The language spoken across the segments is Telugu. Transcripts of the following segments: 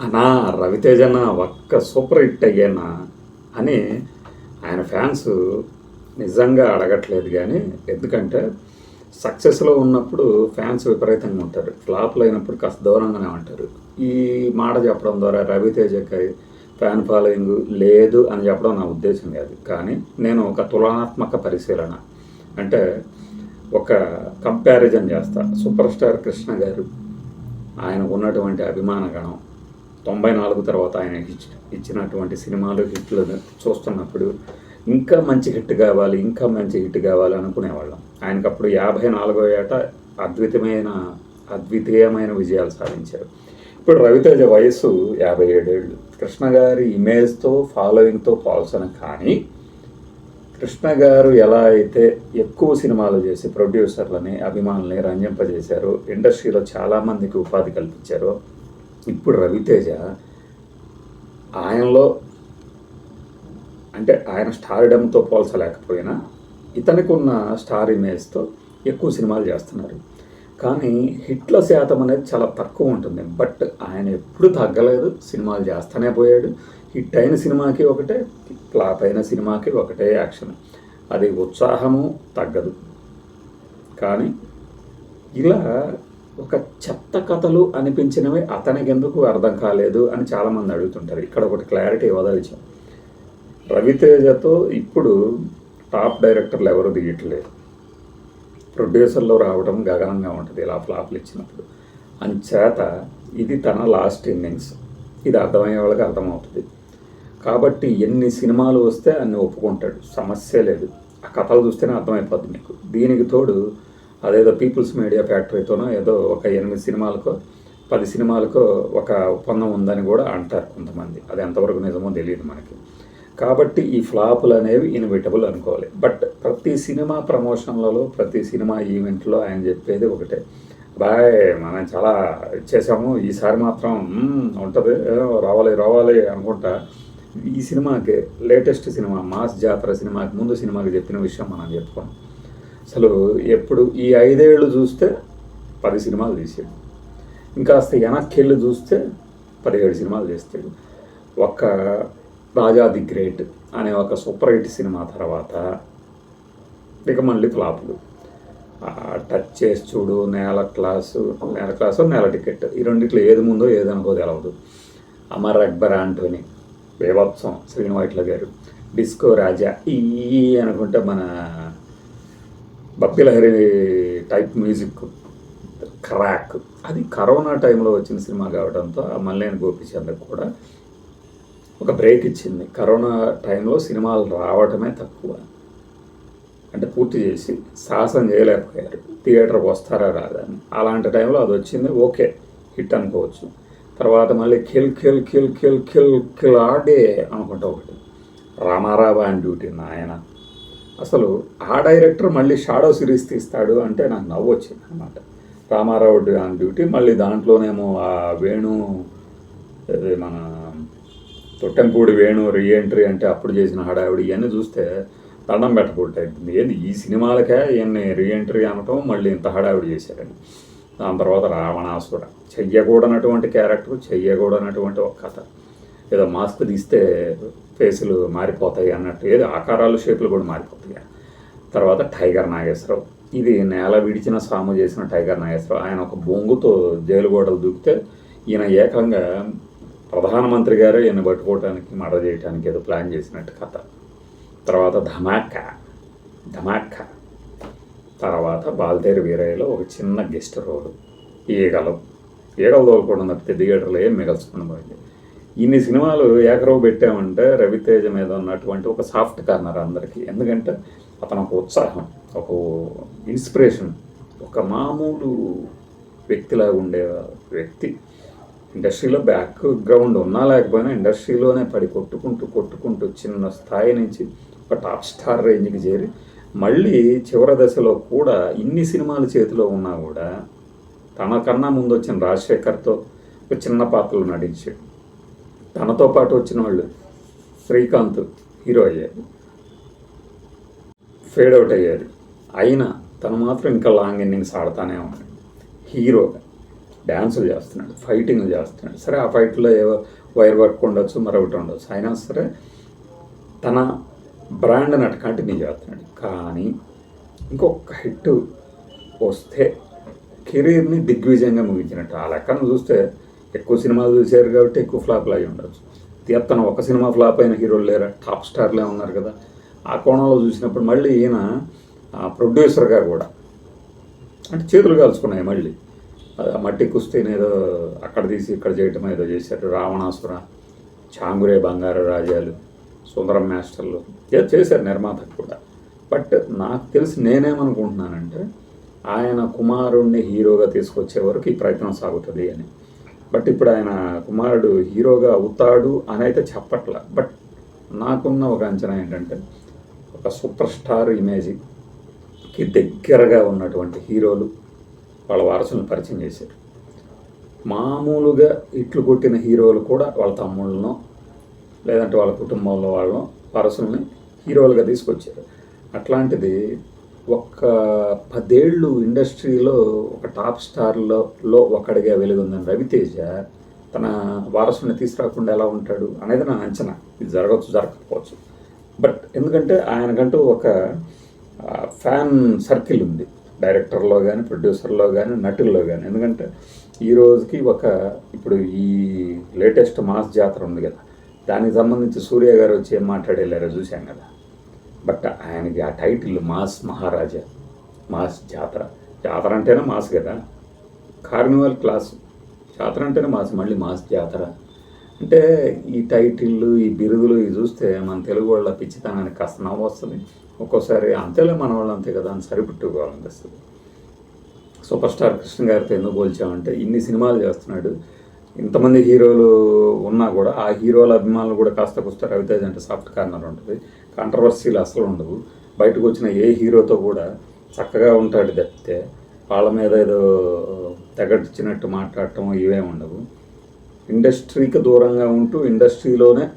అనా రవితేజన ఒక్క సూపర్ హిట్ అయ్యానా అని ఆయన ఫ్యాన్స్ నిజంగా అడగట్లేదు కానీ ఎందుకంటే సక్సెస్లో ఉన్నప్పుడు ఫ్యాన్స్ విపరీతంగా ఉంటారు. ఫ్లాప్లు అయినప్పుడు కాస్త దూరంగానే ఉంటారు. ఈ మాట చెప్పడం ద్వారా రవితేజకి ఫ్యాన్ ఫాలోయింగ్ లేదు అని చెప్పడం నా ఉద్దేశం కాదు. కానీ నేను ఒక తులనాత్మక పరిశీలన. అంటే ఒక కంపారిజన్ చేస్తా. సూపర్ స్టార్ కృష్ణ గారు ఆయన ఉన్నటువంటి అభిమాన గణం. తొంభై నాలుగు తర్వాత ఆయన ఇచ్చినటువంటి సినిమాలు హిట్లు చూస్తున్నప్పుడు ఇంకా మంచి హిట్ కావాలి ఇంకా మంచి హిట్ కావాలి అనుకునేవాళ్ళం. ఆయనకు అప్పుడు యాభై నాలుగో ఏట అద్వితమైన అద్వితీయమైన విజయాలు సాధించారు. ఇప్పుడు రవితేజ వయస్సు యాభై ఏడేళ్ళు. కృష్ణ గారి ఇమేజ్తో ఫాలోయింగ్తో పోల్చను కానీ కృష్ణ గారు ఎలా అయితే ఎక్కువ సినిమాలు చేసి ప్రొడ్యూసర్లని అభిమానులని రంజింపజేశారు ఇండస్ట్రీలో చాలామందికి ఉపాధి కల్పించారు ఇప్పుడు రవితేజ ఆయనలో అంటే ఆయన స్టార్డమ్తో పోల్చలేకపోయినా ఇతనికి ఉన్న స్టార్ ఇమేజ్తో ఎక్కువ సినిమాలు చేస్తున్నారు. కానీ హిట్ల శాతం అనేది చాలా తక్కువ ఉంటుంది. బట్ ఆయన ఎప్పుడు తగ్గలేదు. సినిమాలు చేస్తూనే పోయాడు. హిట్ అయిన సినిమాకి ఒకటే ఫ్లాప్ అయిన సినిమాకి ఒకటే యాక్షన్. అది ఉత్సాహము తగ్గదు. కానీ ఇలా ఒక చెత్త కథలు అనిపించినవి అతనికి ఎందుకు అర్థం కాలేదు అని చాలామంది అడుగుతుంటారు. ఇక్కడ ఒకటి క్లారిటీ వదలిచాం రవితేజతో ఇప్పుడు టాప్ డైరెక్టర్లు ఎవరు దిగట్లేదు. ప్రొడ్యూసర్లో రావడం గగనంగా ఉంటుంది ఇలా ఫ్లాప్లు ఇచ్చినప్పుడు. అంచేత ఇది తన లాస్ట్ ఇన్నింగ్స్ ఇది అర్థమయ్యే వాళ్ళకి అర్థమవుతుంది. కాబట్టి ఎన్ని సినిమాలు వస్తే అన్ని ఒప్పుకుంటాడు. సమస్య లేదు. ఆ కథలు చూస్తేనే అర్థమైపోద్ది మీకు దీనికి తోడు అదేదో పీపుల్స్ మీడియా ఫ్యాక్టరీతోనో ఏదో ఒక ఎనిమిది సినిమాలకో పది సినిమాలకో ఒక ఒప్పందం ఉందని కూడా అంటారు కొంతమంది. అది ఎంతవరకు నిజమో తెలియదు మనకి. కాబట్టి ఈ ఫ్లాపులు అనేవి ఇన్విటబుల్ అనుకోవాలి. బట్ ప్రతి సినిమా ప్రమోషన్లలో ప్రతి సినిమా ఈవెంట్లో ఆయన చెప్పేది ఒకటే. బాయ్ మనం చాలా ఇచ్చేసాము ఈసారి మాత్రం ఉంటుంది. రావాలి రావాలి అనుకుంటా. ఈ సినిమాకి లేటెస్ట్ సినిమా మాస్ జాతర సినిమాకి ముందు సినిమాకి చెప్పిన విషయం మనం చెప్పుకోం అసలు ఎప్పుడు ఈ ఐదేళ్ళు చూస్తే పది సినిమాలు తీసాడు. ఇంకాస్త వెనక్కి వెళ్ళి చూస్తే పదిహేడు సినిమాలు చేస్తాడు. ఒక్క రాజా ది గ్రేట్ అనే ఒక సూపర్ హిట్ సినిమా తర్వాత ఇక మళ్ళీ ఫ్లాపులు. టచ్ చేసి చూడు నేల క్లాసు నేల క్లాసు నేల టికెట్. ఈ రెండిట్లో ఏది ముందో ఏది అనుకో తెలవదు. అమర్ అక్బర్ ఆంటోని వేవత్సం శ్రీనివాట్ల గారు. డిస్కో రాజా ఈ అనుకుంటే మన బప్పిలహరి టైప్ మ్యూజిక్ క్రాక్. అది కరోనా టైంలో వచ్చిన సినిమా కావడంతో ఆ మల్లేని గోపిచంద్ర కూడా ఒక బ్రేక్ ఇచ్చింది. కరోనా టైంలో సినిమాలు రావటమే తక్కువ. అంటే పూర్తి చేసి సాహసం చేయలేకపోయారు. థియేటర్కి వస్తారా రాదా అని. అలాంటి టైంలో అది వచ్చింది. ఓకే హిట్ అనుకోవచ్చు. తర్వాత మళ్ళీ kill kill kill kill kill kill ఆడే అనుకుంటా ఒకటి. రామారావు అని డ్యూటీ నాయన. అసలు ఆ డైరెక్టర్ మళ్ళీ షాడో సిరీస్ తీస్తాడు అంటే నాకు నవ్వు వచ్చింది అనమాట రామారావు ఆన్ డ్యూటీ మళ్ళీ దాంట్లోనేమో ఆ వేణు మన తొట్టెంపూడి వేణు రీఎంట్రీ అంటే అప్పుడు చేసిన హడావిడి ఇవన్నీ చూస్తే దండం పెట్టకూడదు ఏంది ఈ సినిమాలకే ఈయన్ని రీఎంట్రీ అనటం మళ్ళీ ఇంత హడావిడి చేశారని. దాని తర్వాత రావణాసుర. చెయ్యకూడనటువంటి క్యారెక్టర్ చెయ్యకూడనటువంటి ఒక కథ. ఏదో మాస్క్ తీస్తే ఫేసులు మారిపోతాయి అన్నట్టు. ఏదో ఆకారాలు షేపులు కూడా మారిపోతాయి. తర్వాత టైగర్ నాగేశ్వరరావు. ఇది నేల విడిచిన సాము చేసిన టైగర్ నాగేశ్వరరావు. ఆయన ఒక బొంగుతో జైలు గోడలు దూకితే ఈయన ఏకంగా ప్రధానమంత్రి గారే ఈయన పట్టుకోవటానికి మర్డర్ చేయడానికి ఏదో ప్లాన్ చేసినట్టు కథ. తర్వాత ధమాక్క ధమాక్క తర్వాత బాల్తేరు వీరయ్యలో ఒక చిన్న గెస్ట్ రోడ్ ఈగలు. ఈగలు తోలుకోవడం తప్పితే థియేటర్లో ఏం మిగల్చుకుని పోయింది? ఇన్ని సినిమాలు ఏకరవు పెట్టామంటే రవితేజ మీద ఉన్నటువంటి ఒక సాఫ్ట్ కార్నర్ అందరికీ. ఎందుకంటే అతను ఒక ఉత్సాహం ఒక ఇన్స్పిరేషన్ ఒక మామూలు వ్యక్తిలాగా ఉండే వ్యక్తి. ఇండస్ట్రీలో బ్యాక్ గ్రౌండ్ ఉన్నా లేకపోయినా ఇండస్ట్రీలోనే పడి కొట్టుకుంటూ కొట్టుకుంటూ చిన్న స్థాయి నుంచి ఒక టాప్ స్టార్ రేంజ్కి చేరి మళ్ళీ చివరి దశలో కూడా ఇన్ని సినిమాలు చేతిలో ఉన్నా కూడా తనకన్నా ముందు వచ్చిన రాజశేఖర్తో ఒక చిన్న పాత్రలు నటించాడు. తనతో పాటు వచ్చిన వాళ్ళు శ్రీకాంత్ హీరో అయ్యారు. ఫేడ్ అవుట్ అయ్యారు. అయినా తను మాత్రం ఇంకా లాంగ్ ఇన్నింగ్స్ ఆడతానే ఉన్నాడు. హీరోగా డ్యాన్సులు చేస్తున్నాడు ఫైటింగ్లు చేస్తున్నాడు. సరే ఆ ఫైట్లో ఏవో వైర్ వర్క్ ఉండొచ్చు మరొకటి ఉండొచ్చు. అయినా సరే తన బ్రాండ్ని అటు కంటిన్యూ చేస్తున్నాడు. కానీ ఇంకొక హిట్ వస్తే కెరీర్ని దిగ్విజయంగా ముగించినట్టు. ఆ లెక్కను చూస్తే ఎక్కువ సినిమాలు చూశారు కాబట్టి ఎక్కువ ఫ్లాప్లు అయి ఉండొచ్చు. తీర్థన ఒక సినిమా ఫ్లాప్ అయిన హీరోలు లేరా? టాప్ స్టార్లే ఉన్నారు కదా. ఆ కోణంలో చూసినప్పుడు మళ్ళీ ఈయన ప్రొడ్యూసర్గా కూడా అంటే చేతులు కాల్చుకున్నాయి మళ్ళీ. మట్టి కుస్తీని ఏదో అక్కడ తీసి ఇక్కడ చేయటం ఏదో చేశారు. రావణాసుర చాంగురే బంగారు రాజాలు సుందరం మాస్టర్లు ఏదో చేశారు నిర్మాతకు కూడా. బట్ నాకు తెలిసి నేనేమనుకుంటున్నానంటే ఆయన కుమారుణ్ణి హీరోగా తీసుకొచ్చే వరకు ఈ ప్రయత్నం సాగుతుంది అని. బట్ ఇప్పుడు ఆయన కుమారుడు హీరోగా అవుతాడు అని అయితే చెప్పట్ల. బట్ నాకున్న ఒక అంచనా ఏంటంటే ఒక సూపర్ స్టార్ ఇమేజ్కి దగ్గరగా ఉన్నటువంటి హీరోలు వాళ్ళ వారసులను పరిచయం చేశారు. మామూలుగా ఇట్లు కొట్టిన హీరోలు కూడా వాళ్ళ తమ్ముళ్ళనో లేదంటే వాళ్ళ కుటుంబంలో వాళ్ళను వారసుల్ని హీరోలుగా తీసుకొచ్చారు. అట్లాంటిది ఒక పదేళ్ళు ఇండస్ట్రీలో ఒక టాప్ స్టార్లో లో ఒకడిగా వెలుగుందని రవితేజ తన వారసుని తీసుకురాకుండా ఎలా ఉంటాడు అనేది నా అంచనా. ఇది జరగవచ్చు జరగకపోవచ్చు. బట్ ఎందుకంటే ఆయనకంటూ ఒక ఫ్యాన్ సర్కిల్ ఉంది. డైరెక్టర్లో కానీ ప్రొడ్యూసర్లో కానీ నటుల్లో కానీ ఎందుకంటే ఈ రోజుకి ఒక ఇప్పుడు ఈ లేటెస్ట్ మాస్ జాతర ఉంది కదా. దానికి సంబంధించి సూర్య గారు వచ్చి ఏం మాట్లాడేళ్ళారో చూశాం కదా. బట్ ఆయనకి ఆ టైటిల్ మాస్ మహారాజా మాస్ జాతర. జాతర అంటేనే మాస్ కదా? Carnival class. జాతర అంటేనే మాస్ మళ్ళీ మాస్ జాతర. అంటే ఈ టైటిళ్ళు ఈ బిరుదులు ఇవి చూస్తే మన తెలుగు వాళ్ళ పిచ్చితనానికి కాస్త నవ్వు వస్తుంది. ఒక్కోసారి అంతేలే మన వాళ్ళు అంతే కదా అని సరిపెట్టుకోవాలనిపిస్తుంది సూపర్ స్టార్ కృష్ణ గారితో ఎందుకు పోల్చామంటే ఇన్ని సినిమాలు చేస్తున్నాడు. ఇంతమంది హీరోలు ఉన్నా కూడా ఆ హీరోల అభిమానులు కూడా కాస్త కుస్త రవితేజ్ అంటే సాఫ్ట్ కార్నర్ ఉంటుంది. కాంట్రవర్సీలు అసలు ఉండవు బయటకు వచ్చిన ఏ హీరోతో కూడా చక్కగా ఉంటాడు తప్పితే వాళ్ళ మీద ఏదో తెగట్టించినట్టు మాట్లాడటం ఇవే ఉండవు. ఇండస్ట్రీకి దూరంగా ఉంటూ ఇండస్ట్రీలోనే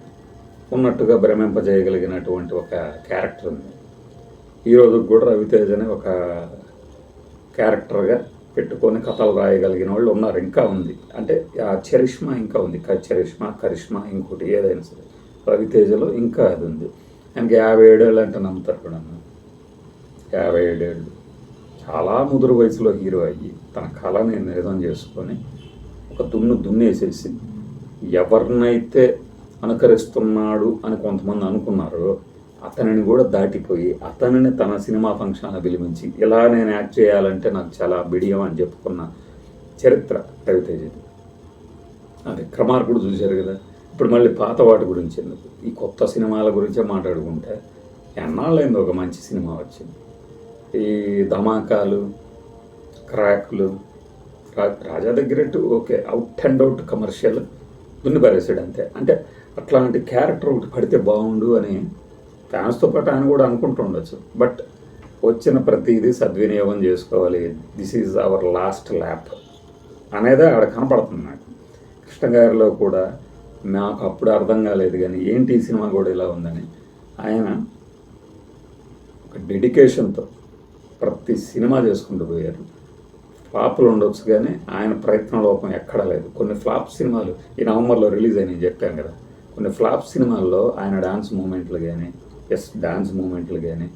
ఉన్నట్టుగా భ్రమింపజేయగలిగినటువంటి ఒక క్యారెక్టర్ ఉంది. ఈరోజు కూడా రవితేజ్ అనే ఒక క్యారెక్టర్గా పెట్టుకొని కథలు రాయగలిగిన వాళ్ళు ఉన్నారు. ఇంకా ఉంది. అంటే ఆ చరిష్మా ఇంకా ఉంది. క- చరిష్మా కరిష్మా ఇంకోటి ఏదైనా సరే. రవితేజలో ఇంకా అది ఉంది. ఆయనకి యాభై ఏడేళ్ళు అంటే నమ్ముతారు కూడా యాభై ఏడేళ్ళు. చాలా ముదురు వయసులో హీరో అయ్యి తన కళని నిజం చేసుకొని ఒక దున్ను దున్నేసేసి ఎవరినైతే అనుకరిస్తున్నాడు అని కొంతమంది అనుకున్నారో అతనిని కూడా దాటిపోయి అతనిని తన సినిమా ఫంక్షన్ పిలిపించి ఇలా నేను యాక్ట్ చేయాలంటే నాకు చాలా బిడియం అని చెప్పుకున్న చరిత్ర రవితేజది. అది క్రమార్కుడు చూశారు కదా? ఇప్పుడు మళ్ళీ పాత వాటి గురించి ఎందుకు? ఈ కొత్త సినిమాల గురించే మాట్లాడుకుంటే ఎన్నాళ్ళైంది ఒక మంచి సినిమా వచ్చింది? ఈ ధమాకాలు క్రాక్లు రా- Raja దగ్గరట్టు okay out and out commercial దున్ని పారేసాడు అంతే. అంటే అట్లాంటి క్యారెక్టర్ ఒకటి పడితే బాగుండు అని ఫ్యాన్స్తో పాటు ఆయన కూడా అనుకుంటూ ఉండొచ్చు. బట్ వచ్చిన ప్రతిదీ సద్వినియోగం చేసుకోవాలి. This is our last lap అనేది ఆడ కనపడుతుంది నాకు. కృష్ణ గారిలో కూడా నాకు అప్పుడు అర్థం కాలేదు కానీ ఏంటి ఈ సినిమా కూడా ఇలా ఉందని. ఆయన ఒక డెడికేషన్తో ప్రతి సినిమా చేసుకుంటూ పోయారు. ఫ్లాప్లు ఉండొచ్చు కానీ ఆయన ప్రయత్న లోపం ఎక్కడా లేదు. కొన్ని ఫ్లాప్ సినిమాలు ఈ నవంబర్లో రిలీజ్ అయినాయి చెప్పాను కదా. కొన్ని ఫ్లాప్ సినిమాల్లో ఆయన డాన్స్ మూమెంట్లు కానీ ఎస్ డాన్స్ మూమెంట్లు కానీ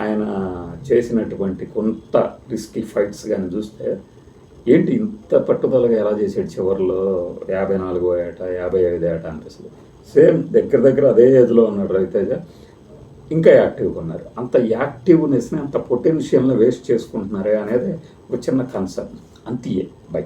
ఆయన చేసినటువంటి కొంత రిస్కీ ఫైట్స్ కానీ చూస్తే ఏంటి ఇంత పట్టుదలగా ఎలా చేసాడు చివరిలో? యాభై నాలుగో ఏట యాభై ఐదు ఏట అనిపిస్తుంది. సేమ్ దగ్గర దగ్గర అదే ఏజ్లో ఉన్నాడు రవితేజ. ఇంకా యాక్టివ్గా ఉన్నారు. అంత యాక్టివ్నెస్ని అంత పొటెన్షియల్ని వేస్ట్ చేసుకుంటున్నారే అనేది ఒక చిన్న కన్సర్న్. అంతే. బై.